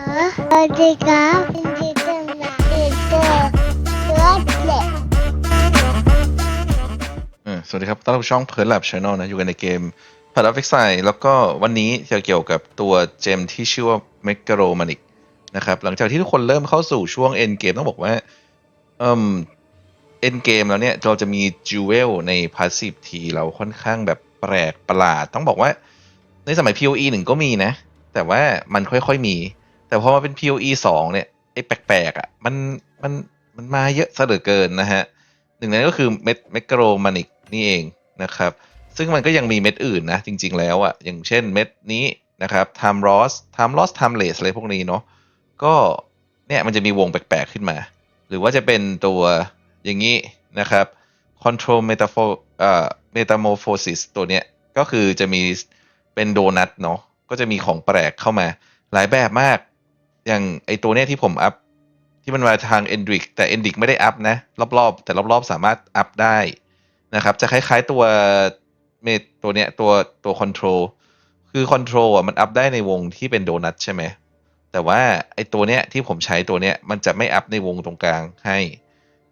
สวัสดีครับยินดีต้อนรับสู่รถเล็กเออสวัสดีครับต้อนรับช่องเพิร์ลแลบช n แนลนะ อยู่กันในเกมพาราฟิกไซแล้วก็วันนี้จะเกี่ยวกับตัวเจมที่ชื่อว่า m e g a l o m a n i c นะครับ หลังจากที่ทุกคนเริ่มเข้าสู่ช่วง end game ต้องบอกว่าเอ่ม end game แล้วเนี่ย เราจะมีจูเวลใน passive ทีเราค่อนข้างแบบแปลกประหลาด ต้องบอกว่า ในสมัย PoE หนึ่งก็มีนะ แต่ว่ามันค่อยๆมี แต่พอมาเป็น PoE สองเนี่ยไอ้แปลกๆอะมันมันมันมาเยอะซะเหลือเกินนะฮะหนึ่งในนั้นก็คือเม็ดเมกโรมานิกนี่เองนะครับ ซึ่งมันก็ยังมีเม็ดอื่นนะ จริง ๆ แล้วอะ่ะอย่างเช่นเม็ดนี้นะครับ time loss time loss time less อะไรพวกนี้เนาะก็เนี่ยมันจะมีวงแปลกๆขึ้นมา หรือว่าจะเป็นตัวอย่างนี้นะครับ control metaphor เอ่อ metamorphosis ตัวเนี้ยก็คือจะมีเป็นโดนัทเนาะก็จะมีของแปลกเข้ามาหลายแบบมาก อย่างไอตัวเนี้ยที่ผมอัพ ที่มันมาทาง e n d r i c แต่ e n d r i c ไม่ได้อัพนะ รอบๆ แต่รอบๆ สามารถอัพได้นะครับ จะคล้ายๆตัวเมดตัวเนี้ยตัวตัว control คือ control อะมันอัพได้ในวงที่เป็นโดนัทใช่ไหมแต่ว่าไอตัวเนี้ยที่ผมใช้ตัวเนี้ยมันจะไม่อัพในวงตรงกลางให้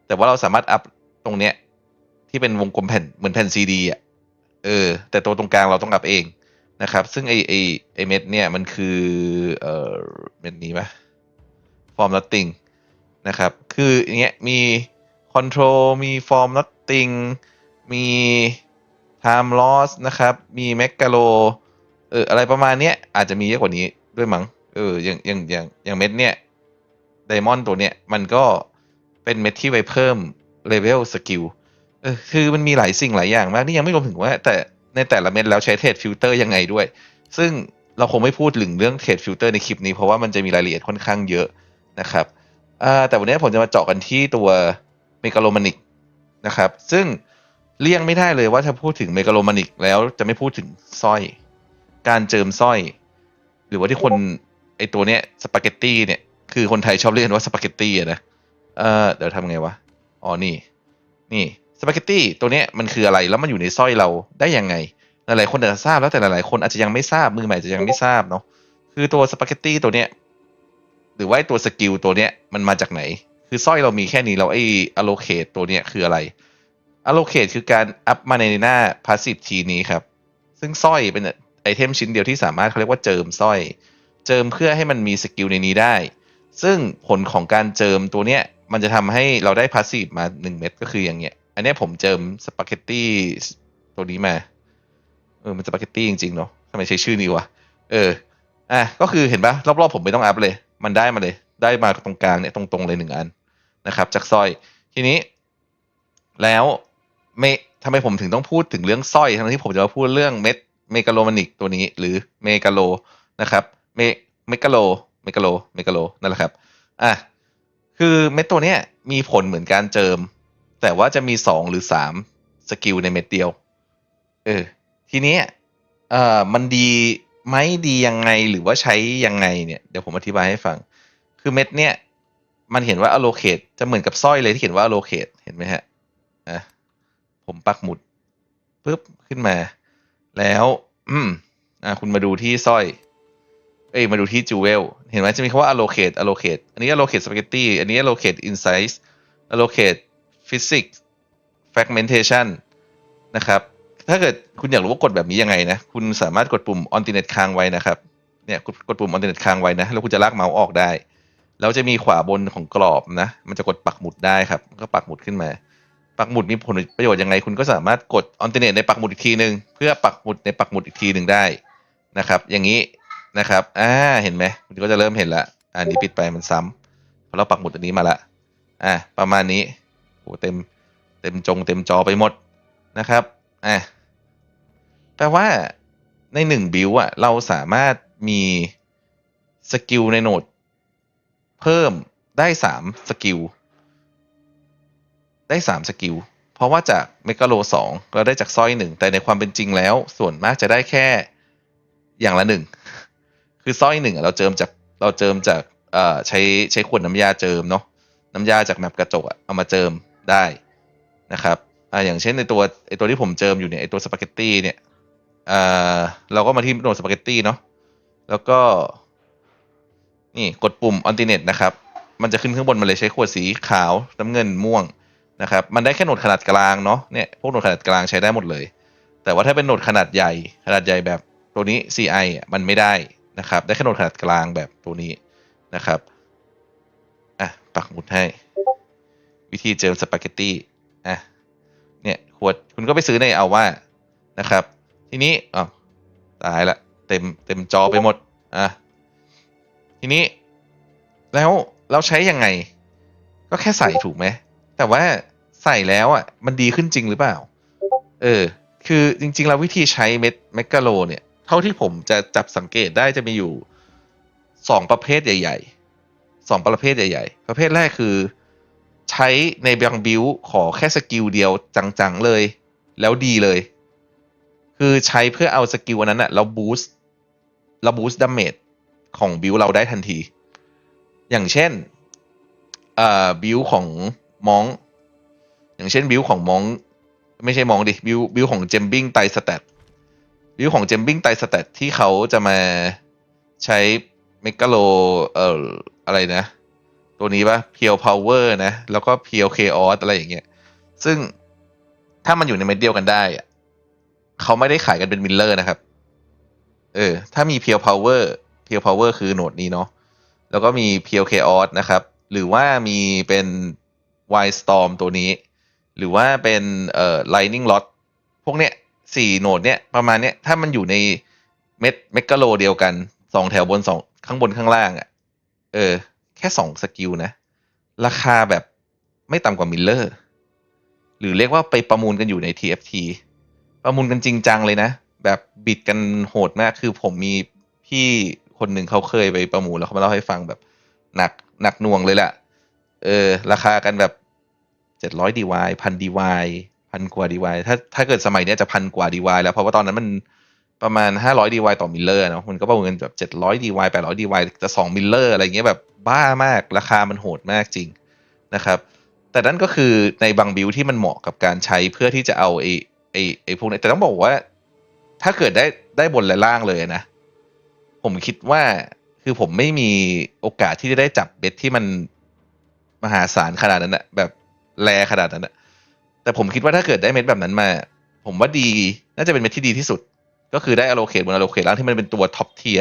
แต่ว่าเราสามารถอัพตรงเนี้ยที่เป็นวงกลมแผ่นเหมือนแผ่นซีดีอะเออ แต่ตัวตรงกลางเราต้องอัพเอง นะครับ ซึ่งไอไอไอเม็ดเนี่ยมันคือเอ่อเม็ดนี้ปะ form nothing นะครับ คืออย่างเงี้ยมี control มี form nothing มี time loss นะครับ มี megalo เอออะไรประมาณเนี้ยอาจจะมีเยอะกว่านี้ด้วยมั้งเอออย่างอย่างอย่างอย่างเม็ดเนี้ยไดมอนด์ตัวเนี้ยมันก็เป็นเม็ดที่ไว้เพิ่ม level skill เออคือมันมีหลายสิ่งหลายอย่างมาก นี่ยังไม่รวมถึงว่าแต่ ในแต่ละเม็ดแล้วใช้เทรดฟิลเตอร์ยังไงด้วย ซึ่งเราคงไม่พูดถึงเรื่องเทรดฟิลเตอร์ในคลิปนี้เพราะว่ามันจะมีรายละเอียดค่อนข้างเยอะนะครับแต่วันนี้ผมจะมาเจาะกันที่ตัวเมกาโลมานิกนะครับ ซึ่งเลี่ยงไม่ได้เลยว่าถ้าพูดถึงเมกาโลมานิกแล้วจะไม่พูดถึงสร้อย การเจิมสร้อย หรือว่าที่คนไอตัวเนี้ยสปาเกตตี้เนี่ยคือคนไทยชอบเรียกว่าสปาเกตตี้นะเออเดี๋ยวทำไงวะอ๋อนี่ นี่สปาเกตตี้ตัวเนี้ยมันคืออะไรแล้วมันอยู่ในสร้อยเราได้ยังไง หลายๆคนอาจจะทราบแล้วแต่หลายๆคนอาจจะยังไม่ทราบมือใหม่จะยังไม่ทราบเนาะคือตัวสปาเกตตี้ตัวเนี้ยหรือว่าตัวสกิลตัวเนี้ยมันมาจากไหน คือสร้อยเรามีแค่นี้เราไอ้ allocate ตัวเนี้ยคืออะไร allocate คือการอัพมาในหน้า passive ทีนี้ครับ ซึ่งสร้อยเป็นไอเทมชิ้นเดียวที่สามารถเขาเรียกว่าเจิมสร้อย เจิมเพื่อให้มันมีสกิลในนี้ได้ ซึ่งผลของการเจิมตัวเนี้ยมันจะทำให้เราได้ passive มา 1 เม็ดก็คืออย่างเงี้ย อันนี้ผมเจิมสปาเกตตี้ตัวนี้มา เออมันสปาเกตตี้จริงๆเนาะทำไมใช้ชื่อนี้วะเอออะก็คือเห็นปะรอบๆผมไม่ต้องอัพเลย มันได้มาเลย ได้มาตรงกลางเนี่ยตรงๆเลยหนึ่งอันนะครับ จากสร้อยทีนี้ แล้วไม่ทำไมผมถึงต้องพูดถึงเรื่องสร้อยทั้งที่ผมจะมาพูดเรื่องเม็ดเมกาโลมานิกตัวนี้ หรือเมกาโลนะครับเมเมกาโลเมกาโลเมกาโลนั่นแหละครับอะคือเม็ดตัวเนี้ยมีผลเหมือนการเจิม แต่ว่าจะมีสองหรือสามสกิลในเม็ดเดียว เออ ทีนี้เอ่อมันดีไหมดียังไงหรือว่าใช้ยังไงเนี่ยเดี๋ยวผมอธิบายให้ฟัง คือเม็ดเนี่ย มันเห็นว่า allocate จะเหมือนกับสร้อยเลยที่เขียนว่า allocate เห็นไหมฮะอะผมปักหมุดปุ๊บขึ้นมา แล้ว อืมอะคุณมาดูที่สร้อย เอ้ยมาดูที่ jewel เห็นไหมจะมีคำว่า allocate allocate อันนี้ allocate spaghetti อันนี้ allocate insights allocate physics fragmentation นะครับ ถ้าเกิดคุณอยากรู้ว่ากดแบบนี้ยังไงนะ คุณสามารถกดปุ่ม alternate ค้างไว้นะครับ เนี่ยกดกดปุ่ม alternate ค้างไว้นะ แล้วคุณจะลากเมาส์ออกได้ แล้วจะมีขวาบนของกรอบนะ มันจะกดปักหมุดได้ครับ ก็ปักหมุดขึ้นมา ปักหมุดมีผลประโยชน์ยังไง คุณก็สามารถกด alternate ในปักหมุดอีกทีหนึ่งเพื่อปักหมุดในปักหมุดอีกทีหนึ่งได้นะครับ อย่างนี้นะครับ อ่า เห็นไหมคุณก็จะเริ่มเห็นละ อันนี้ปิดไปมันซ้ำเพราะเราปักหมุดอันนี้มาละ อ่า ประมาณนี้โหเต็ม เต็มจงเต็มจอไปหมดนะครับ อะ แปลว่าในหนึ่งบิวอะเราสามารถมีสกิลในโหนด เพิ่มได้สามสกิล ได้สามสกิล เพราะว่าจากเมกาโลสองเราได้จากสร้อยหนึ่งแต่ในความเป็นจริงแล้ว ส่วนมากจะได้แค่อย่างละหนึ่งคือสร้อยหนึ่งอะเราเจิมจากเราเจิมจากเอ่อใช้ใช้ขวดน้ำยาเจิมเนาะน้ำยาจากแมปกระจกอะเอามาเจิมได้นะครับอ่าอย่างเช่นในตัวไอตัวที่ผมเจิมอยู่เนี่ยไอตัวสปาเกตตี้เนี่ย อ่าเราก็มาที่โหนดสปาเกตตี้เนาะแล้วก็ นี่กดปุ่ม alternate นะครับ มันจะขึ้นข้างบนมาเลยใช้ขวดสีขาวน้ำเงินม่วงนะครับ มันได้แค่โหนดขนาดกลางเนาะเนี่ยพวกโหนดขนาดกลางใช้ได้หมดเลย แต่ว่าถ้าเป็นโหนดขนาดใหญ่ ขนาดใหญ่แบบตัวนี้ CI อะมันไม่ได้นะครับ ได้แค่โหนดขนาดกลางแบบตัวนี้นะครับอะปักหมุดให้ วิธีเจิมสปาเกตตี้อะเนี่ยขวดคุณก็ไปซื้อในเอาว่านะครับ ทีนี้อ๋อตายละเต็มเต็มจอไปหมดอะทีนี้ แล้วเราใช้ยังไง ก็แค่ใส่ถูกไหมแต่ว่าใส่แล้วอะ มันดีขึ้นจริงหรือเปล่า เออ คือจริง ๆ แล้ววิธีใช้เม็ดแมกกาโลเนี่ย เท่าที่ผมจะจับสังเกตได้จะมีอยู่สองประเภทใหญ่ๆสองประเภทใหญ่ ๆ ประเภทแรกคือใช้ในบางบิวขอแค่สกิลเดียวจัง ๆ เลย แล้วดีเลย คือใช้เพื่อเอาสกิลอันนั้นอะเราบูสต์เราบูสต์ดาเมจของบิวเราได้ทันที อย่างเช่นเอ่อบิวของมอง อย่างเช่นบิวของมอง ไม่ใช่มองดิบิวบิวของเจมบิงไตสแตทบิวของเจมบิงไตสแตทที่เขาจะมาใช้เมกาโลเอ่ออะไรนะ ตัวนี้ปะเพียวพาวเวอร์นะ แล้วก็เพียวเคออสอะไรอย่างเงี้ย ซึ่งถ้ามันอยู่ในเม็ดเดียวกันได้อะ เขาไม่ได้ขายกันเป็นมิลเลอร์นะครับ เออ ถ้ามีเพียวพาวเวอร์เพียวพาวเวอร์คือโหนดนี้เนาะแล้วก็มีเพียวเคออสนะครับ หรือว่ามีเป็นไวสตอมตัวนี้ หรือว่าเป็นเอ่อ lightning rod พวกเนี้ยสี่โหนดเนี้ยประมาณเนี้ยถ้ามันอยู่ในเม็ดเมกะโลเดียวกันสองแถวบนสองข้างบนข้างล่างอะ่ะ เออ แค่สองสกิลนะ ราคาแบบไม่ต่ำกว่ามิลเลอร์ หรือเรียกว่าไปประมูลกันอยู่ใน TFT ประมูลกันจริงจังเลยนะ แบบบิดกันโหดมาก คือผมมีพี่คนหนึ่งเขาเคยไปประมูลแล้วเขามาเล่าให้ฟังแบบหนักหนักหน่วงเลยแหละเออ ราคากันแบบเจ็ดร้อยดีวายพันดีวายพันกว่าดีวายถ้าถ้าเกิดสมัยนี้จะพันกว่าดีวายแล้วเพราะว่าตอนนั้นมันประมาณห้าร้อยดีวายต่อมิลเลอร์เนาะมันก็ประมูลกันแบบเจ็ดร้อยดีวายแปดร้อยดีวายจะสองมิลเลอร์อะไรเงี้ยแบบบ้ามากราคามันโหดมากจริงนะครับ แต่นั่นก็คือในบางบิลที่มันเหมาะกับการใช้เพื่อที่จะเอาไอ ไอ้ไอ้พวกนี้แต่ต้องบอกว่า ถ้าเกิดได้ได้บนและล่างเลยนะ ผมคิดว่าคือผมไม่มีโอกาสที่จะได้จับเบ็ดที่มันมหาศาลขนาดนั้นนะแบบแรขนาดนั้นนะแต่ผมคิดว่าถ้าเกิดได้เม็ดแบบนั้นมา ผมว่าดีน่าจะเป็นเม็ดที่ดีที่สุด ก็คือได้อโลเคตบนอโลเคตล่างที่มันเป็นตัวท็อปเทีย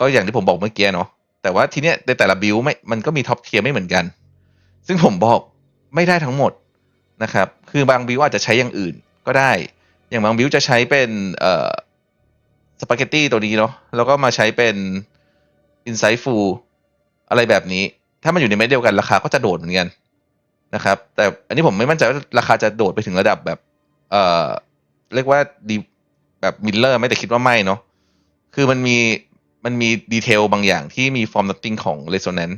ก็อย่างที่ผมบอกเมื่อกี้เนาะแต่ว่าทีเนี้ยในแต่ละบิลไม่มันก็มีท็อปเทียไม่เหมือนกัน ซึ่งผมบอกไม่ได้ทั้งหมดนะครับ คือบางบิวอาจจะใช้อย่างอื่น ก็ได้ อย่างบางบิวจะใช้เป็นเอ่อสปาเกตตี้ตัวนี้เนาะแล้วก็มาใช้เป็นอินไซ e ์ฟูอะไรแบบนี้ ถ้ามันอยู่ในเม็ดเดียวกันราคาก็จะโดดเหมือนกันนะครับ แต่อันนี้ผมไม่มั่นใจว่าราคาจะโดดไปถึงระดับแบบเอ่อเรียกว่าดีแบบมิลเลอร์ไม่แต่คิดว่าไม่เนาะคือมันมีมันมีดีเทลบางอย่างที่มีฟอร์ม n ัตติ้งของ Resonance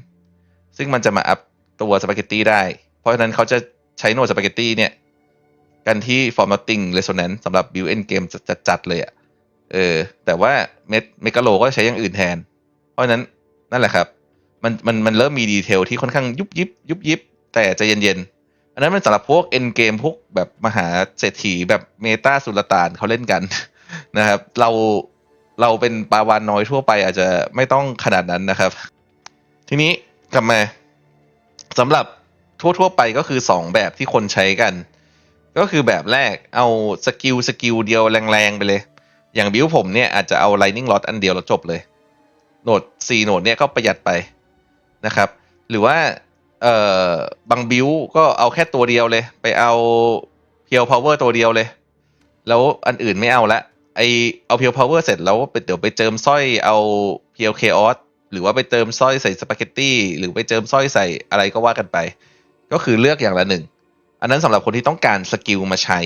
ซึ่งมันจะมาอัพตัวสปาเกตตี้ได้ เพราะฉะนั้นเขาจะใช้โนดสปาเกตตี้เนี่ย กันที่ formatting resonance สำหรับ build end game จัดๆเลยอะ่ะเออ แต่ว่าเมดเมกาโลก็ใช้อย่างอื่นแทน เพราะนั้นนั่นแหละครับ มันมันมันเริ่มมีดีเทลที่ค่อนข้างยุบยิบยุบยิบ แต่ใจะเย็นๆ อันนั้นมันสำหรับพวก end game พวกแบบมหาเศรษฐีแบบเมตาสุลต่านเขาเล่นกันนะครับ เราเราเป็นปาวานน้อยทั่วไปอาจจะไม่ต้องขนาดนั้นนะครับ ทีนี้กลับมาสำหรับทั่วๆไปก็คือสองแบบที่คนใช้กัน ก็คือแบบแรกเอาสกิลสกิลเดียวแรงๆไปเลย อย่างบิวผมเนี่ยอาจจะเอา Lightning Rod อันเดียวแล้วจบเลย โหนด 4 โหนดเนี่ยก็ประหยัดไปนะครับ หรือว่าเอ่อบางบิวก็เอาแค่ตัวเดียวเลย ไปเอาเพียวพาวเวอร์ตัวเดียวเลย แล้วอันอื่นไม่เอาละไอเอาเพียวพาวเวอร์เสร็จแล้วเดี๋ยวไปเจิมสร้อยเอาเพียวเคออสหรือว่าไปเติมสร้อยใส่สปาเกตตี้หรือไปเจิมสร้อยใส่อะไรก็ว่ากันไป ก็คือเลือกอย่างละหนึ่ง อันนั้นสำหรับคนที่ต้องการสกิลมาใช้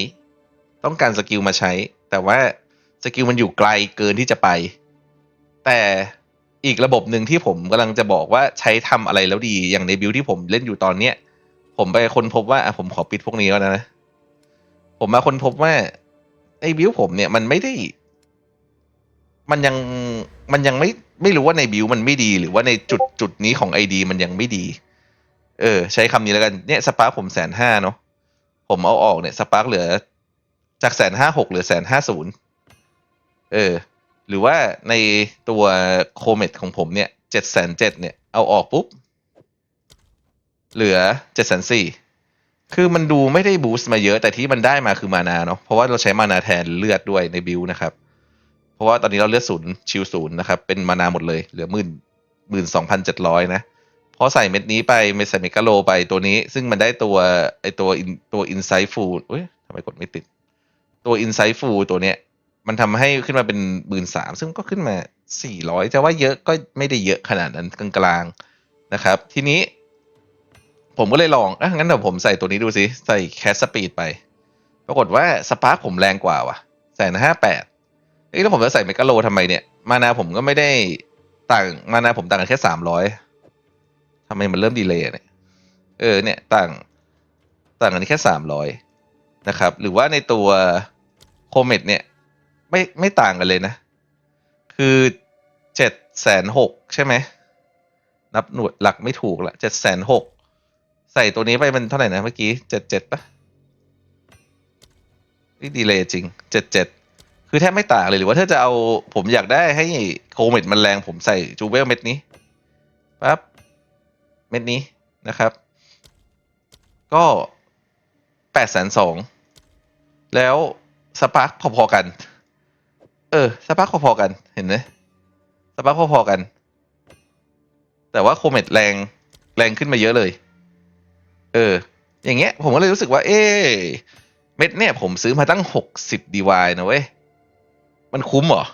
ต้องการสกิลมาใช้ แต่ว่าสกิลมันอยู่ไกลเกินที่จะไป แต่อีกระบบหนึ่งที่ผมกำลังจะบอกว่าใช้ทำอะไรแล้วดีอย่างในบิลที่ผมเล่นอยู่ตอนเนี้ย ผมไปค้นพบว่าผมขอปิดพวกนี้แล้วนะ ผมมาค้นพบว่าไอ้บิลผมเนี่ยมันไม่ได้ มันยังมันยังไม่ไม่รู้ว่าในบิลมันไม่ดี หรือว่าในจุดจุดนี้ของไอดีมันยังไม่ดี เออ ใช้คำนี้แล้วกันเนี่ยสปาร์ผมแสนห้าเนาะ ผมเอาออกเนี่ยสปาร์คเหลือจากแสนห้าหกเหลือแสนห้าศูนย์เออ หรือว่าในตัวโคเมตของผมเนี่ยเจ็ดแสนเจ็ดเนี่ยเอาออกปุ๊บ เหลือเจ็ดแสนสี่คือมันดูไม่ได้บูสต์มาเยอะ แต่ที่มันได้มาคือมานาเนาะเพราะว่าเราใช้มานาแทนเลือดด้วยในบิลนะครับ เพราะว่าตอนนี้เราเลือดศูนย์ชิวศูนย์นะครับ เป็นมานาหมดเลย เหลือหมื่นหมื่นสองพันเจ็ดร้อยนะ พอใส่เม็ดนี้ไปเมใส่เมกาโลไปตัวนี้ ซึ่งมันได้ตัวไอตัวตัวอินไซฟูเอ้ยทำไมกดไม่ติด ตัวอินไซฟูตัวเนี้ย มันทำให้ขึ้นมาเป็นหมื่นสามซึ่งก็ขึ้นมาสี่ร้อยจะว่าเยอะก็ไม่ได้เยอะขนาดนั้นกลางๆนะครับ ทีนี้ ผมก็เลยลองอะงั้นเดี๋ยวผมใส่ตัวนี้ดูสิ ใส่แคสสปีดไป ปรากฏว่าสปาร์คผมแรงกว่าว่ะแสนห้าแปดเอ้แล้วผมจะใส่เมกาโลทำไมเนี่ย มานาผมก็ไม่ได้ต่างมานาผมต่างกันแค่สามร้อย ทำไมมันเริ่มดีเลย์เนี่ย เออ เนี่ยต่างต่างกันแค่สามร้อยนะครับ หรือว่าในตัวโคเมดเนี่ยไม่ไม่ต่างกันเลยนะ คือเจ็ดแสนหกใช่ไหม นับหน่วยหลักไม่ถูกละเจ็ดแสนหกใส่ตัวนี้ไปมันเท่าไหร่นะเมื่อกี้เจ็ดเจ็ดปะนี่ดีเลยจริงเจ็ดเจ็ดคือแทบไม่ต่างเลยหรือว่าถ้าจะเอาผมอยากได้ให้โคเมดมันแรงผมใส่จูเวลเม็ดนี้ปั๊บ เม็ดนี้นะครับ ก็แปดแสนสองแล้วสปาร์คพอๆกัน เออสปาร์คพอๆกันเห็นไหมสปาร์คพอๆกัน แต่ว่าโคเมดแรงแรงขึ้นมาเยอะเลย เออ อย่างเงี้ย ผมก็เลยรู้สึกว่า เอ๊เม็ดเนี่ยผมซื้อมาตั้งหกสิบดีวายนะเว้ย มันคุ้มเหรอ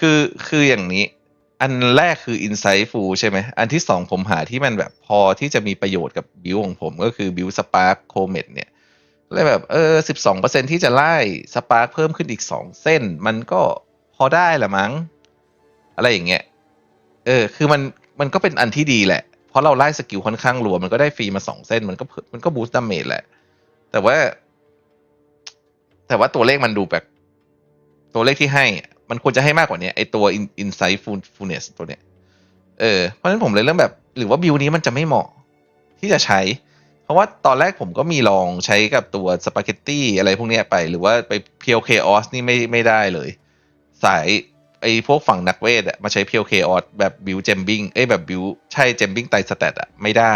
คือคืออย่างนี้ อันแรกคือ insightful ใช่ไหม อันที่สองผมหาที่มันแบบพอที่จะมีประโยชน์กับบิวของผมก็คือบิวสปาร์คโคเมดเนี่ยเลยแบบเออสิบสองเปอร์เซ็นที่จะไล่สปาร์คเพิ่มขึ้นอีกสองเส้น มันก็พอได้ละมั้ง อะไรอย่างเงี้ย เออ คือมันมันก็เป็นอันที่ดีแหละ เพราะเราไล่สกิลค่อนข้างรัวมันก็ได้ฟรีมาสองเส้น มันก็มันก็บูสต์ดาเมจแหละ แต่ว่า แต่ว่าตัวเลขมันดูแบบ ตัวเลขที่ให้อะ มันควรจะให้มากกว่านี้ไอตัว Insightfulness ตัวเนี้ยเออเพราะฉะนั้นผมเลยเริ่มแบบ หรือว่าบิวนี้มันจะไม่เหมาะที่จะใช้ เพราะว่าตอนแรกผมก็มีลองใช้กับตัวสปาเกตตี้อะไรพวกเนี้ยไป หรือว่าไปเพียวเคออสนี่ไม่ไม่ได้เลย สายไอ้พวกฝั่งนักเวทอะมาใช้เพียวเคออสแบบบิวเจมบิงเอ้ยแบบบิวใช่เจมบิงไตสแตทอะไม่ได้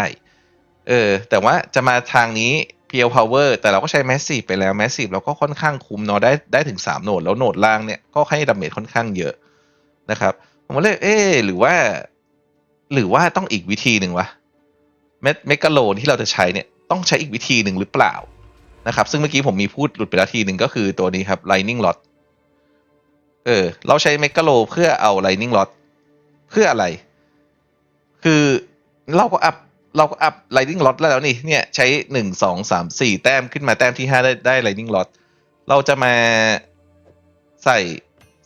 เออ แต่ว่าจะมาทางนี้ เพียวพาวเวอร์แต่เราก็ใช้แมสซีฟไปแล้วแมสซีฟเราก็ค่อนข้างคุ้มเนาะได้ได้ถึงสามโหนด แล้วโหนดล่างเนี่ยก็ให้ดาเมจค่อนข้างเยอะนะครับ ผมก็เลยเอ๊หรือว่า หรือว่าต้องอีกวิธีหนึ่งวะเมดเมกาโลนที่เราจะใช้เนี่ยต้องใช้อีกวิธีหนึ่งหรือเปล่านะครับ ซึ่งเมื่อกี้ผมมีพูดหลุดไปแล้วทีหนึ่งก็คือตัวนี้ครับ Lightning Rod เออ เราใช้เมกาโลเพื่อเอา Lightning Rod เพื่ออะไร คือเราก็อัพ เราก็อัพ Lightning Rod แล้วนี่เนี่ยใช้หนึ่งสองสามสี่แต้มขึ้นมาแต้มที่ห้าได้ได้ Lightning Rod เราจะมาใส่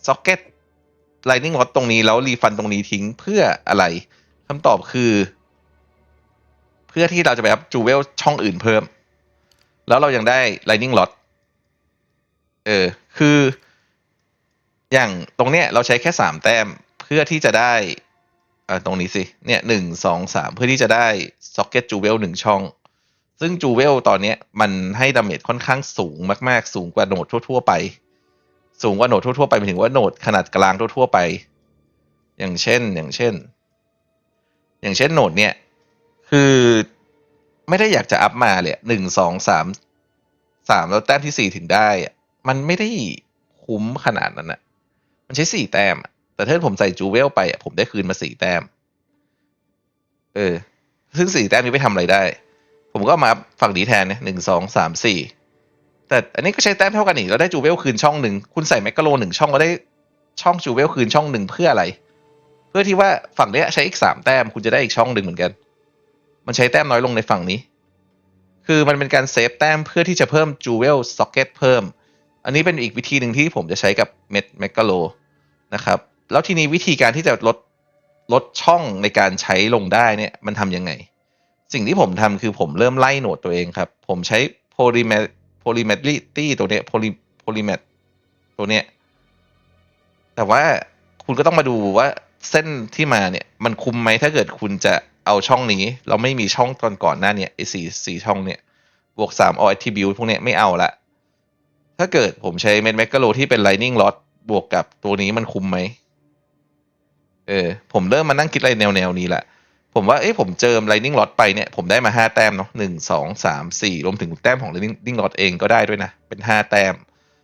ซ็อกเก็ต Lightning Rod ตรงนี้แล้วรีฟันตรงนี้ทิ้งเพื่ออะไรคำตอบคือ เพื่อที่เราจะไปอัพจูเวลช่องอื่นเพิ่ม แล้วเรายังได้ Lightning Rod เออคือ อย่างตรงเนี้ยเราใช้แค่สามแต้มเพื่อที่จะได้ อ่าตรงนี้สิ เนี่ยหนึ่งสองสามเพื่อที่จะได้ซ็อกเก็ตจูเวลหนึ่งช่อง ซึ่งจูเวลตอนนี้มันให้ดาเมจค่อนข้างสูงมาก ๆ สูงกว่าโหนดทั่ว ๆ ไป สูงกว่าโหนดทั่ว ๆ ไปหมายถึงว่าโหนดขนาดกลางทั่ว ๆ ไป อย่างเช่น อย่างเช่น อย่างเช่นโหนดเนี่ย คือไม่ได้อยากจะอัพมาเลยหนึ่งสองสามสามแล้วแต้มที่สี่ถึงได้อะมันไม่ได้คุ้มขนาดนั้นอะมันใช้สี่แต้มอะ แต่ถ้าผมใส่จูเวลไปผมได้คืนมาสี่แต้ม เออ ซึ่งสี่แต้มนี้ไปทำอะไรได้ ผมก็มาฝั่งนี้แทนเนี่ยหนึ่งสองสามสี่แต่อันนี้ก็ใช้แต้มเท่ากันอีกแล้วได้จูเวลคืนช่องหนึ่งคุณใส่แมกกาโลหนึ่งช่องแล้วได้ช่องจูเวลคืนช่องหนึ่งเพื่ออะไร เพื่อที่ว่าฝั่งเนี้ยใช้อีกสามแต้มคุณจะได้อีกช่องหนึ่งเหมือนกัน มันใช้แต้มน้อยลงในฝั่งนี้ คือมันเป็นการเซฟแต้มเพื่อที่จะเพิ่มจูเวลซ็อกเก็ตเพิ่ม อันนี้เป็นอีกวิธีหนึ่งที่ผมจะใช้กับเม็ดแมกกาโลนะครับ แล้วทีนี้วิธีการที่จะลดลดช่องในการใช้ลงได้เนี่ยมันทำยังไง สิ่งที่ผมทำคือผมเริ่มไล่โหนดตัวเองครับ ผมใช้ polymer polymetricity ตัวเนี้ย poly polymet ตัวเนี้ยแต่ว่าคุณก็ต้องมาดูว่าเส้นที่มาเนี่ยมันคุ้มไหมถ้าเกิดคุณจะเอาช่องนี้ เราไม่มีช่องตอนก่อนหน้าเนี่ยไอ้สี่สี่ช่องเนี่ยบวกสาม all attribute พวกเนี้ยไม่เอาละถ้าเกิดผมใช้เม็ดแมกกาโลที่เป็น lightning rod บวกกับตัวนี้มันคุ้มไหม เออผมเริ่มมานั่งคิดอะไรแนวแนวนี้แหละ ผมว่าเอ้ผมเจิม Lightning Rod ไปเนี่ยผมได้มาห้าแต้มเนาะหนึ่งสองสามสี่รวมถึงแต้มของ Lightning Rod เองก็ได้ด้วยนะ เป็นห้าแต้ม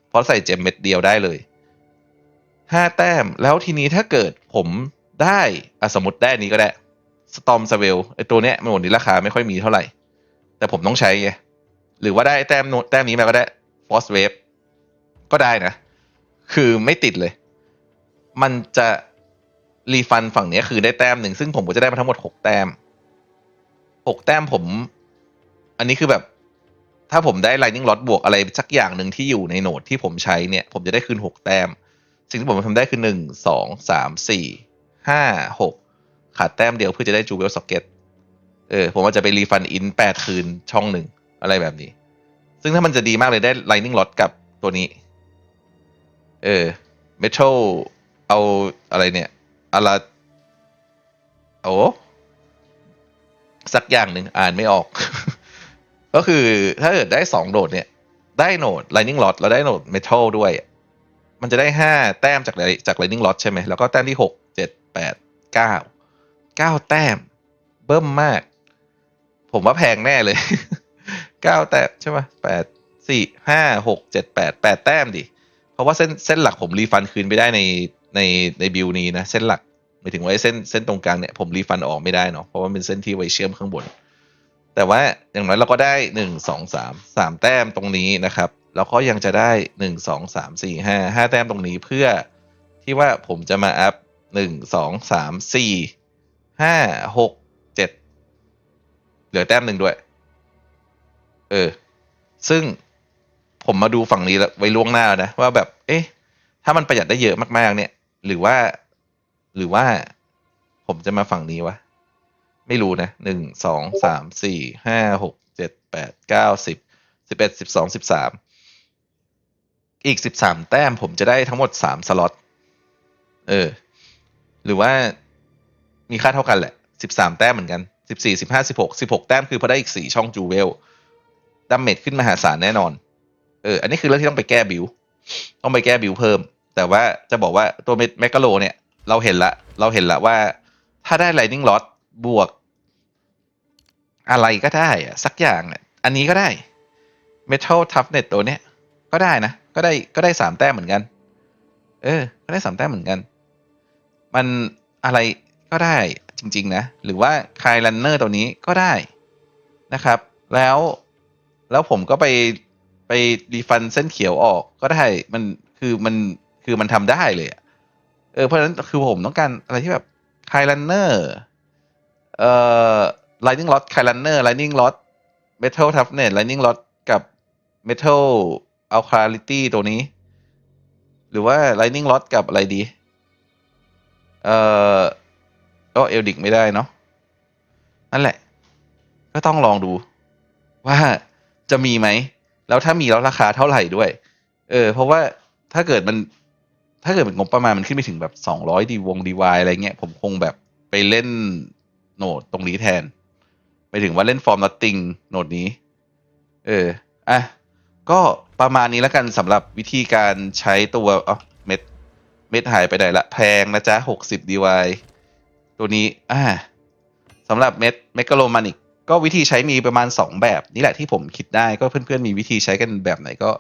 เพราะใส่เจมเม็ดเดียวได้เลยห้าแต้ม แล้วทีนี้ถ้าเกิดผมได้อสมมติได้นนี้ก็ได้ Storm s w e l ไอตัวเนี้ยมันหมดนี้ราคาไม่ค่อยมีเท่าไหร่ แต่ผมต้องใช้ไงหรือว่าได้แต้มโนแต้มนี้มาก็ได้ Force Wave ก็ได้นะ คือไม่ติดเลย มันจะ รีฟันฝั่งเนี้ยคือได้แต้มหนึ่งซึ่งผมก็จะได้มาทั้งหมดหกแต้มหกแต้มผม อันนี้คือแบบ ถ้าผมได้ Lightning Rod บวกอะไรสักอย่างหนึ่งที่อยู่ในโหนดที่ผมใช้เนี่ย ผมจะได้คืนหกแต้ม สิ่งที่ผมทำได้คือหนึ่งสองสามสี่ห้าหกขาดแต้มเดียวเพื่อจะได้จูเวลซ็อกเก็ตเออผมว่าจะไปรีฟันอินแปดคืนช่องหนึ่งอะไรแบบนี้ ซึ่งถ้ามันจะดีมากเลยได้ Lightning Rod กับตัวนี้ เออเมทัลเอาอะไรเนี่ย อะไรโอ้สักอย่างหนึ่งอ่านไม่ออก ก็คือถ้าเกิดได้สองโหนดเนี่ย ได้โหนด Lightning Rod แล้วได้โหนด Metal ด้วย มันจะได้ห้าแต้มจากจาก Lightning Rod ใช่ไหม แล้วก็แต้มที่หกเจ็ดแปดเก้าเก้าแต้ม เบิ่มมาก ผมว่าแพงแน่เลยเก้าแต้มใช่ไหมแปดสี่ห้าหกเจ็ดแปดแปดแต้มดิ เพราะว่าเส้นเส้นหลักผมรีฟันคืนไม่ได้ใน ในในบิลนี้นะเส้นหลักหมายถึงว่าเส้นเส้นตรงกลางเนี่ยผมรีฟันออกไม่ได้เนาะเพราะว่าเป็นเส้นที่ไว้เชื่อมข้างบน แต่ว่าอย่างน้อยเราก็ได้หนึ่งสองสามสามแต้มตรงนี้นะครับแล้วก็ยังจะได้หนึ่งสองสามสี่ห้าห้าแต้มตรงนี้เพื่อที่ว่าผมจะมาอัพหนึ่งสองสามสี่ห้าหกเจ็ดเหลือแต้มหนึ่งด้วย เออ ซึ่งผมมาดูฝั่งนี้แล้วไว้ล่วงหน้านะ ว่าแบบ เอ๊ะ ถ้ามันประหยัดได้เยอะมากๆเนี่ย หรือว่า หรือว่า ผมจะมาฝั่งนี้วะ ไม่รู้นะหนึ่งสองสามสี่ห้าหกเจ็ดแปดเก้าสิบสิบเอ็ดสิบสองสิบสามอีกสิบสามแต้มผมจะได้ทั้งหมดสามสล็อตเออ หรือว่ามีค่าเท่ากันแหละสิบสามแต้มเหมือนกันสิบสี่สิบห้าสิบหกสิบหกแต้มคือพอได้อีกสี่ช่องจูเวลดาเมจขึ้นมหาศาลแน่นอน เออ อันนี้คือเรื่องที่ต้องไปแก้บิว ต้องไปแก้บิวเพิ่ม แต่ว่าจะบอกว่าตัวเมกกาโลเนี่ย เราเห็นละ เราเห็นละว่า ถ้าได้ Lightning Rod บวก อะไรก็ได้อะสักอย่างเนี่ย อันนี้ก็ได้ Metal Toughness ตัวเนี้ย ก็ได้นะ ก็ได้ก็ได้สามแต้มเหมือนกัน เออ ก็ได้สามแต้มเหมือนกัน มันอะไรก็ได้จริง ๆ นะ หรือว่าคายลันเนอร์ตัวนี้ก็ได้นะครับ แล้วแล้วผมก็ไปไปรีฟันเส้นเขียวออกก็ได้มันคือมัน คือมันทำได้เลยอเออเพราะฉะนั้นคือผมต้องการอะไรที่แบบคลันเนอร์เอ่อ Lightning Rod คลันเนอร์ Lightning Rod Metal Toughness Lightning Rod กับ Metal Alkalinity ตัวนี้ หรือว่า Lightning Rod กับอะไรดี เอ่อก็เอลดิกไม่ได้เนาะนั่นแหละ ก็ต้องลองดู ว่าจะมีไหม แล้วถ้ามีแล้วราคาเท่าไหร่ด้วย เออ เพราะว่าถ้าเกิดมัน ถ้าเกิดเป็นงบประมาณมันขึ้นไปถึงแบบสองร้อยดีวงดีวายอะไรเงี้ยผมคงแบบไปเล่นโหนดตรงนี้แทน ไปถึงว่าเล่นฟอร์มนัตติงโหนดนี้ เออ อะ ก็ประมาณนี้แล้วกันสำหรับวิธีการใช้ตัวอ๋อเม็ด เม็ดหายไปไหนละแพงนะจ๊ะหกสิบดีวายตัวนี้ อ่าสำหรับเม็ดเมกโลมานิกก็วิธีใช้มีประมาณ 2 แบบ นี่แหละที่ผมคิดได้ก็เพื่อนๆมีวิธีใช้กันแบบไหนก็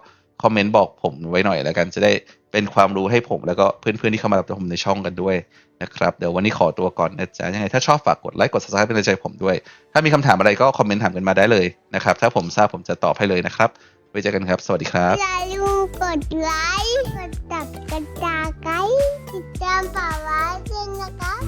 คอมเมนต์บอกผมไว้หน่อยแล้วกันจะได้ เป็นความรู้ให้ผมแล้วก็เพื่อนๆที่เข้ามารับชมในช่องกันด้วยนะครับเดี๋ยววันนี้ขอตัวก่อนนะจ๊ะยังไงถ้าชอบฝากกดไลค์กด subscribe เป็นใจผมด้วย ถ้ามีคำถามอะไรก็คอมเมนต์ถามกันมาได้เลยนะครับถ้าผมทราบผมจะตอบให้เลยนะครับไว้เจอกันครับ สวัสดีครับอย่าลืมกดไลค์กดตับกระจาไกติดตามปาวไว้ด้วยนะครับ